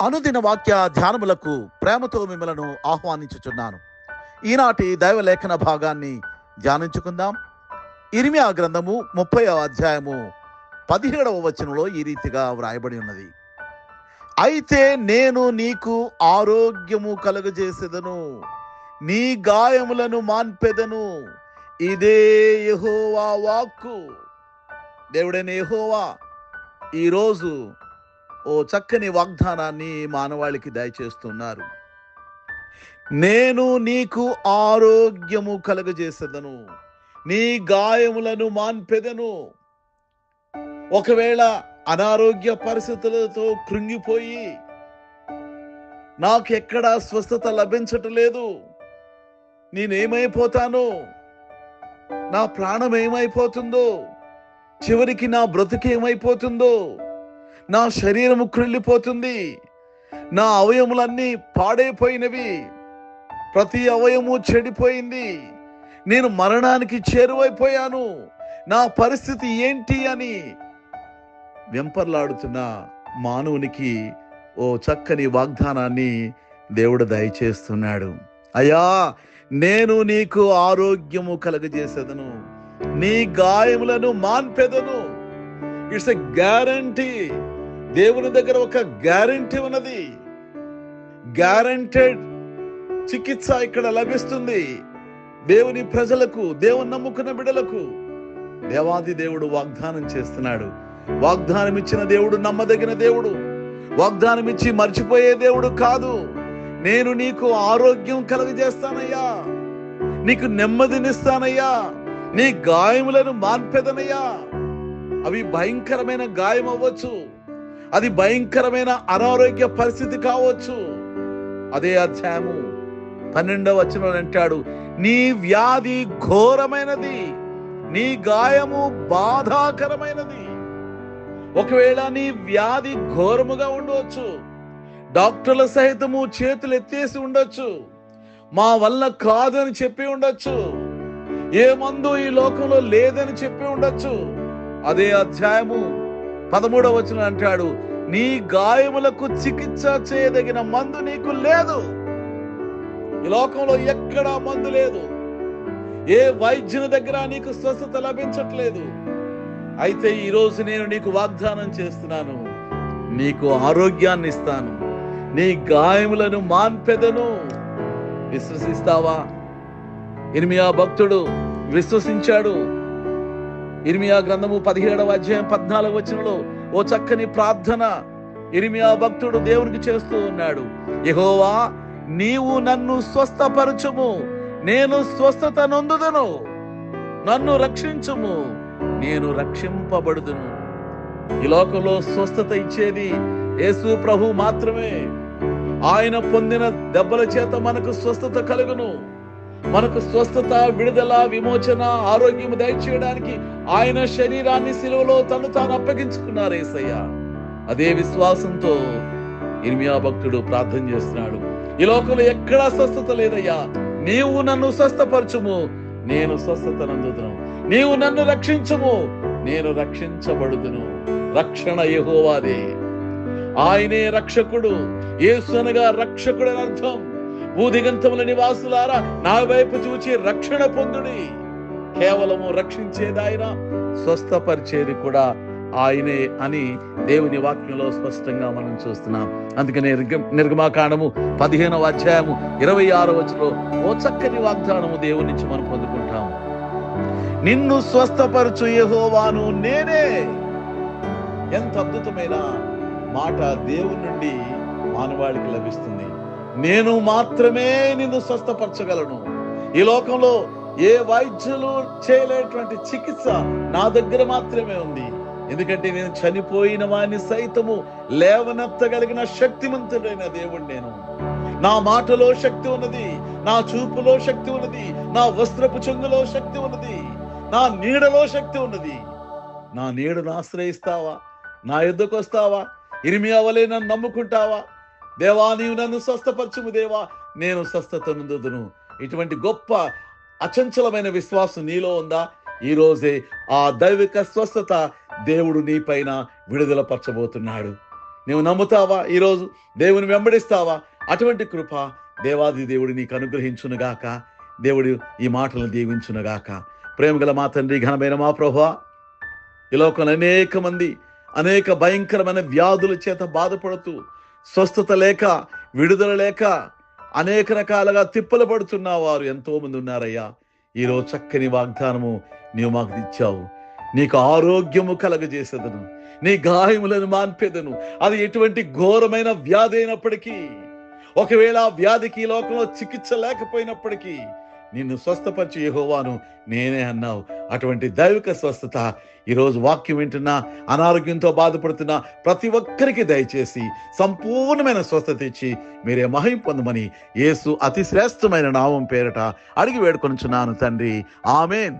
అనుదిన వాక్య ధ్యానములకు ప్రేమతో మిమ్మలను ఆహ్వానించుచున్నాను. ఈనాటి దైవలేఖన భాగాన్ని ధ్యానించుకుందాం. ఇరిమియా గ్రంథము ముప్పై అధ్యాయము పదిహేడవ వచనంలో ఈ రీతిగా వ్రాయబడి ఉన్నది. అయితే నేను నీకు ఆరోగ్యము కలుగజేసేదను నీ గాయములను మాన్పెదను. ఇదే యెహోవా వాక్కు. దేవుడైన యహోవా ఈరోజు ఓ చక్కని వాగ్దానాన్ని మానవాళికి దయచేస్తున్నారు. నేను నీకు ఆరోగ్యము కలుగజేసేదను. నీ గాయములను మాన్పెదను. ఒకవేళ అనారోగ్య పరిస్థితులతో కృంగిపోయి నాకు ఎక్కడా స్వస్థత లభించటం లేదు నేనేమైపోతాను? నా ప్రాణం ఏమైపోతుందో? చివరికి నా బ్రతుకు ఏమైపోతుందో నా శరీరము కృళ్ళిపోతుంది నా అవయములన్నీ పాడైపోయినవి. ప్రతి అవయము చెడిపోయింది. నేను మరణానికి చేరువైపోయాను. నా పరిస్థితి ఏంటి అని వెంపర్లాడుతున్న మానవునికి ఓ చక్కని వాగ్దానాన్ని దేవుడు దయచేస్తున్నాడు. అయ్యా నేను నీకు ఆరోగ్యము కలగజేసేదను. నీ గాయములను మాన్పెదను. It's a guarantee. దేవుని దగ్గర ఒక గ్యారంటీ ఉన్నది. గ్యారంటెడ్ చికిత్స ఇక్కడ లభిస్తుంది. దేవుని ప్రజలకు దేవుని నమ్ముకున్న బిడలకు దేవాది దేవుడు వాగ్దానం చేస్తున్నాడు. వాగ్దానం ఇచ్చిన దేవుడు నమ్మదగిన దేవుడు. వాగ్దానం ఇచ్చి మర్చిపోయే దేవుడు కాదు. నేను నీకు ఆరోగ్యం కలుగజేస్తానయ్యా. నీకు నెమ్మదినిస్తానయ్యా. నీ గాయములను మాన్పెదనయ్యా. అవి భయంకరమైన గాయం అవ్వచ్చు అది భయంకరమైన అనారోగ్య పరిస్థితి కావచ్చు. అదే అధ్యాయము పన్నెండవ వచనం అంటాడు నీ వ్యాధి ఘోరమైనది నీ గాయము బాధాకరమైనది. ఒకవేళ నీ వ్యాధి ఘోరముగా ఉండవచ్చు డాక్టర్ల సహితము చేతులు ఎత్తేసి ఉండొచ్చు మా వల్ల కాదని చెప్పి ఉండొచ్చు ఏ మందు ఈ లోకంలో లేదని చెప్పి ఉండొచ్చు. అదే అధ్యాయము పదమూడవ వచనం అంటాడు నీ గాయములకు చికిత్స చేయదగిన మందు నీకు లేదు. ఈ లోకంలో ఎక్కడా మందు లేదు. ఏ వైద్యుని దగ్గర నీకు స్వస్థత లభించట్లేదు. అయితే ఈ రోజు నేను నీకు వాగ్దానం చేస్తున్నాను. నీకు ఆరోగ్యాన్ని ఇస్తాను. నీ గాయములను మాన్పెదను. విశ్వసిస్తావా? ఇర్మియా భక్తుడు విశ్వసించాడు. ఇర్మియా గ్రంథము పదిహేడవ అధ్యాయం పద్నాలుగు వచనంలో ఓ చక్కని ప్రార్థన ఇర్మియా భక్తుడు దేవునికి చేస్తూ ఉన్నాడు. యహోవా నీవు నన్ను స్వస్థపరచుము నేను స్వస్థత నొందుదను నన్ను రక్షించుము నేను రక్షింపబడుదును. ఈ లోకంలో స్వస్థత ఇచ్చేది యేసు ప్రభు మాత్రమే. ఆయన పొందిన దెబ్బల చేత మనకు స్వస్థత కలుగును. మనకు స్వస్థత విడుదల విమోచన ఆరోగ్యం దయచేయడానికి ఆయన శరీరాన్ని సిలువలో తను తాను అప్పగించుకున్నారు ఏసయ్య. అదే విశ్వాసంతో ఇర్మియా భక్తుడు ప్రార్థన చేస్తున్నాడు. ఈ లోకంలో ఎక్కడా స్వస్థత లేదయ్యా. నీవు నన్ను స్వస్థపరచుము నేను స్వస్థత నందుదును. నీవు నన్ను రక్షించుము నేను రక్షించబడుదును. రక్షణ యహోవాదే. ఆయనే రక్షకుడు. ఏసు అనగా రక్షకుడు అర్థం. భూదిగంతముల నివాసులారా నా వైపు చూచి రక్షణ పొందుడి. కేవలము రక్షించేది ఆయన స్వస్థపరిచేది కూడా ఆయనే అని దేవుని వాక్యంలో స్పష్టంగా మనం చూస్తున్నాం. అందుకనే నిర్గమాకాండము పదిహేనవ అధ్యాయము ఇరవై ఆరో వచ్చిలో ఓ చక్కని వాగ్దానము దేవుని నుంచి మనం పొందుకుంటాము నిన్ను స్వస్థపరచు యహోవాను నేనే. ఎంత అద్భుతమైన మాట దేవుని నుండి మానవాళికి లభిస్తుంది. నేను మాత్రమే నిన్ను స్వస్థపరచగలను. ఈ లోకంలో ఏ వైద్యులు చేయలేటువంటి చికిత్స నా దగ్గర మాత్రమే ఉంది. ఎందుకంటే నేను చనిపోయిన వాడిని సైతము లేవనెత్తగలిగిన శక్తిమంతుడైన దేవుడు నేను. నా మాటలో శక్తి ఉన్నది నా చూపులో శక్తి ఉన్నది నా వస్త్రపు చెంగులో శక్తి ఉన్నది నా నీడలో శక్తి ఉన్నది. నా నీడను ఆశ్రయిస్తావా? నా యుద్ధకు వస్తావా ఇరిమి అవలే నన్ను నమ్ముకుంటావా? దేవా నీవు నన్ను స్వస్థపరచుము దేవా. నేను స్వస్థత నందుదును. ఇటువంటి గొప్ప అచంచలమైన విశ్వాసం నీలో ఉందా? ఈ రోజే ఆ దైవిక స్వస్థత దేవుడు నీ పైన విడుదల పరచబోతున్నాడు నువ్వు నమ్ముతావా ఈరోజు దేవుని వెంబడిస్తావా? అటువంటి కృప దేవాది దేవుడు నీకు అనుగ్రహించునుగాక. దేవుడు ఈ మాటలను దీవించునుగాక. ప్రేమగల మా తండ్రి ఘనమైన మా ప్రభా ఈ లోకంలో అనేక మంది అనేక భయంకరమైన వ్యాధుల చేత బాధపడుతూ స్వస్థత లేక విడుదల లేక అనేక రకాలుగా తిప్పలు పడుతున్న వారు ఎంతో మంది ఉన్నారయ్యా. ఈరోజు చక్కని వాగ్దానము నీవు మాకు ఇచ్చావు. నీకు ఆరోగ్యము కలగజేసేదను. నీ గాయములను మాన్పేదను. అది ఎటువంటి ఘోరమైన వ్యాధి అయినప్పటికీ ఒకవేళ ఆ వ్యాధికి లోకంలో చికిత్స లేకపోయినప్పటికీ నిన్ను స్వస్థపరిచి యహోవాను నేనే అన్నావు. అటువంటి దైవిక స్వస్థత ఈరోజు వాక్యం వింటున్నా అనారోగ్యంతో బాధపడుతున్న ప్రతి ఒక్కరికి దయచేసి సంపూర్ణమైన స్వస్థత ఇచ్చి మీరే మహిం పొందమని యేసు అతి శ్రేష్టమైన నామం పేరట అడిగి వేడుకొనుచున్నాను తండ్రి. ఆమెన్.